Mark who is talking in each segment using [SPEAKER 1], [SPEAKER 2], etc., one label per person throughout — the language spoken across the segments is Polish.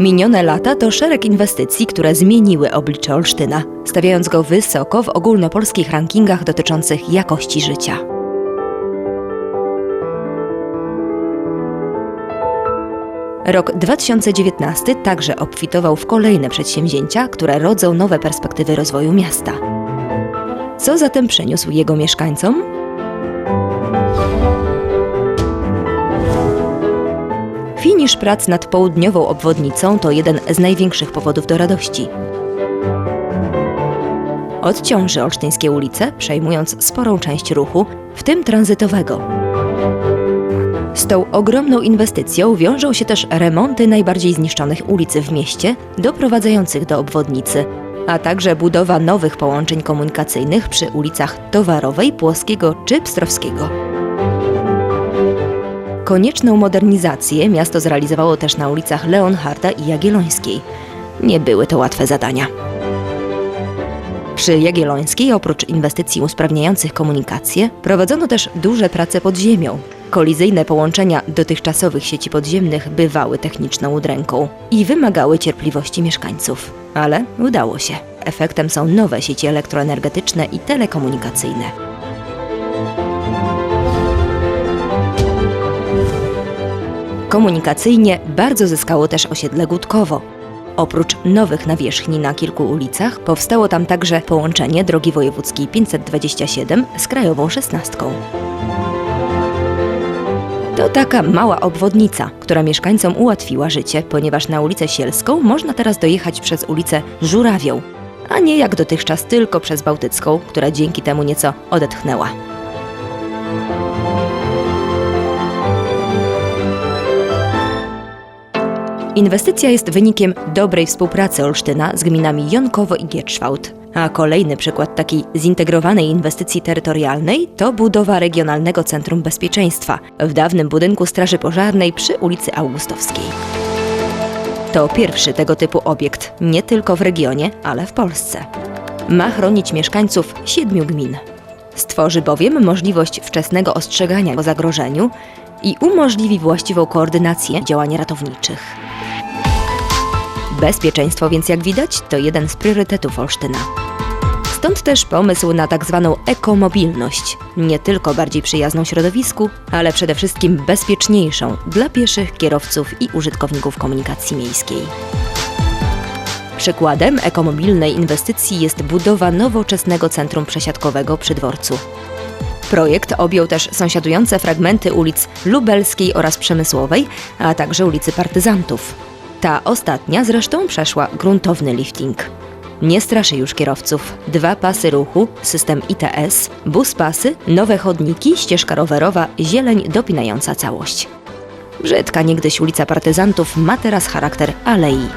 [SPEAKER 1] Minione lata to szereg inwestycji, które zmieniły oblicze Olsztyna, stawiając go wysoko w ogólnopolskich rankingach dotyczących jakości życia. Rok 2019 także obfitował w kolejne przedsięwzięcia, które rodzą nowe perspektywy rozwoju miasta. Co zatem przyniósł jego mieszkańcom? Finisz prac nad południową obwodnicą to jeden z największych powodów do radości. Odciąży olsztyńskie ulice, przejmując sporą część ruchu, w tym tranzytowego. Z tą ogromną inwestycją wiążą się też remonty najbardziej zniszczonych ulic w mieście, doprowadzających do obwodnicy, a także budowa nowych połączeń komunikacyjnych przy ulicach Towarowej, Płoskiego czy Pstrowskiego. Konieczną modernizację miasto zrealizowało też na ulicach Leonharda i Jagiellońskiej. Nie były to łatwe zadania. Przy Jagiellońskiej, oprócz inwestycji usprawniających komunikację, prowadzono też duże prace pod ziemią. Kolizyjne połączenia dotychczasowych sieci podziemnych bywały techniczną udręką i wymagały cierpliwości mieszkańców. Ale udało się. Efektem są nowe sieci elektroenergetyczne i telekomunikacyjne. Komunikacyjnie bardzo zyskało też osiedle Gutkowo. Oprócz nowych nawierzchni na kilku ulicach, powstało tam także połączenie drogi wojewódzkiej 527 z krajową 16. To taka mała obwodnica, która mieszkańcom ułatwiła życie, ponieważ na ulicę Sielską można teraz dojechać przez ulicę Żurawią, a nie jak dotychczas tylko przez Bałtycką, która dzięki temu nieco odetchnęła. Inwestycja jest wynikiem dobrej współpracy Olsztyna z gminami Jonkowo i Gierczwałt. A kolejny przykład takiej zintegrowanej inwestycji terytorialnej to budowa Regionalnego Centrum Bezpieczeństwa w dawnym budynku Straży Pożarnej przy ulicy Augustowskiej. To pierwszy tego typu obiekt nie tylko w regionie, ale w Polsce. Ma chronić mieszkańców siedmiu gmin. Stworzy bowiem możliwość wczesnego ostrzegania o zagrożeniu i umożliwi właściwą koordynację działań ratowniczych. Bezpieczeństwo więc jak widać to jeden z priorytetów Olsztyna. Stąd też pomysł na tak zwaną ekomobilność, nie tylko bardziej przyjazną środowisku, ale przede wszystkim bezpieczniejszą dla pieszych, kierowców i użytkowników komunikacji miejskiej. Przykładem ekomobilnej inwestycji jest budowa nowoczesnego centrum przesiadkowego przy dworcu. Projekt objął też sąsiadujące fragmenty ulic Lubelskiej oraz Przemysłowej, a także ulicy Partyzantów. Ta ostatnia zresztą przeszła gruntowny lifting. Nie straszy już kierowców. Dwa pasy ruchu, system ITS, bus pasy, nowe chodniki, ścieżka rowerowa, zieleń dopinająca całość. Brzydka niegdyś ulica Partyzantów ma teraz charakter alei.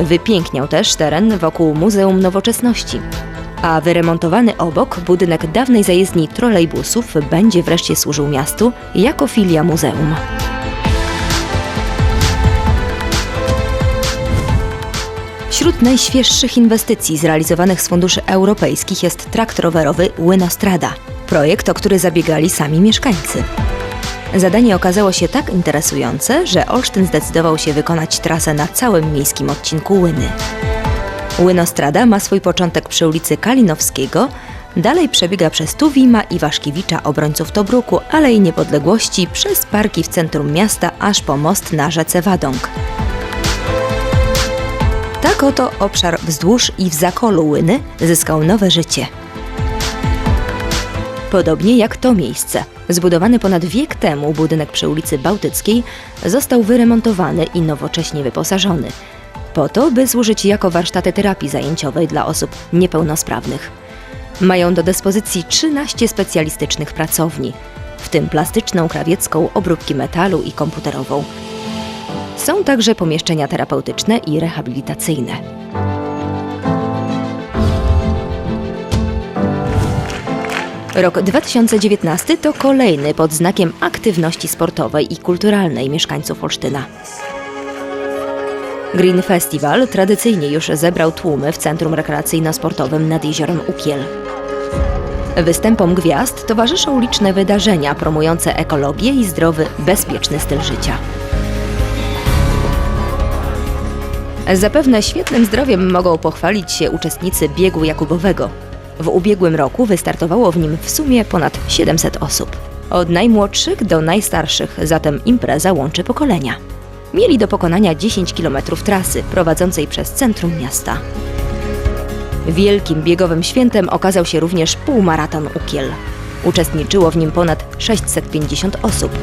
[SPEAKER 1] Wypiękniał też teren wokół Muzeum Nowoczesności. A wyremontowany obok budynek dawnej zajezdni trolejbusów będzie wreszcie służył miastu jako filia muzeum. Wśród najświeższych inwestycji zrealizowanych z funduszy europejskich jest trakt rowerowy Łynostrada. Projekt, o który zabiegali sami mieszkańcy. Zadanie okazało się tak interesujące, że Olsztyn zdecydował się wykonać trasę na całym miejskim odcinku Łyny. Łynostrada ma swój początek przy ulicy Kalinowskiego, dalej przebiega przez Tuwima i Waszkiewicza obrońców Tobruku, Alei Niepodległości, przez parki w centrum miasta, aż po most na rzece Wadąg. Tak oto obszar wzdłuż i w zakolu Łyny zyskał nowe życie. Podobnie jak to miejsce. Zbudowany ponad wiek temu budynek przy ulicy Bałtyckiej został wyremontowany i nowocześnie wyposażony. Po to, by służyć jako warsztaty terapii zajęciowej dla osób niepełnosprawnych. Mają do dyspozycji 13 specjalistycznych pracowni, w tym plastyczną, krawiecką, obróbki metalu i komputerową. Są także pomieszczenia terapeutyczne i rehabilitacyjne. Rok 2019 to kolejny pod znakiem aktywności sportowej i kulturalnej mieszkańców Olsztyna. Green Festival tradycyjnie już zebrał tłumy w Centrum Rekreacyjno-Sportowym nad jeziorem Ukiel. Występom gwiazd towarzyszą liczne wydarzenia promujące ekologię i zdrowy, bezpieczny styl życia. Zapewne świetnym zdrowiem mogą pochwalić się uczestnicy biegu Jakubowego. W ubiegłym roku wystartowało w nim w sumie ponad 700 osób. Od najmłodszych do najstarszych, zatem impreza łączy pokolenia. Mieli do pokonania 10 km trasy prowadzącej przez centrum miasta. Wielkim biegowym świętem okazał się również półmaraton Ukiel. Uczestniczyło w nim ponad 650 osób.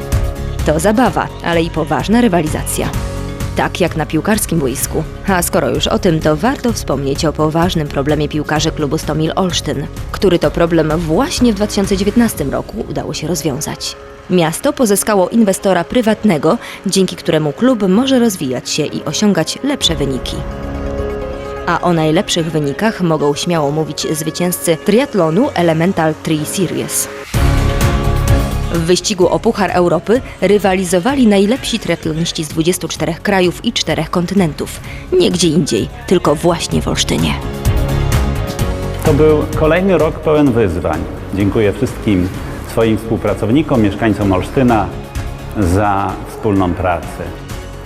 [SPEAKER 1] To zabawa, ale i poważna rywalizacja. Tak jak na piłkarskim boisku. A skoro już o tym, to warto wspomnieć o poważnym problemie piłkarzy klubu Stomil Olsztyn, który to problem właśnie w 2019 roku udało się rozwiązać. Miasto pozyskało inwestora prywatnego, dzięki któremu klub może rozwijać się i osiągać lepsze wyniki. A o najlepszych wynikach mogą śmiało mówić zwycięzcy triatlonu Elemental Tri Series. W wyścigu o Puchar Europy rywalizowali najlepsi triatloniści z 24 krajów i 4 kontynentów. Nie gdzie indziej, tylko właśnie w Olsztynie.
[SPEAKER 2] To był kolejny rok pełen wyzwań. Dziękuję wszystkim swoim współpracownikom, mieszkańcom Olsztyna za wspólną pracę.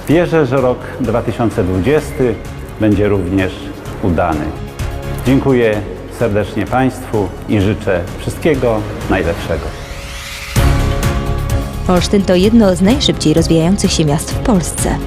[SPEAKER 2] Wierzę, że rok 2020 będzie również udany. Dziękuję serdecznie Państwu i życzę wszystkiego najlepszego.
[SPEAKER 1] Olsztyn to jedno z najszybciej rozwijających się miast w Polsce.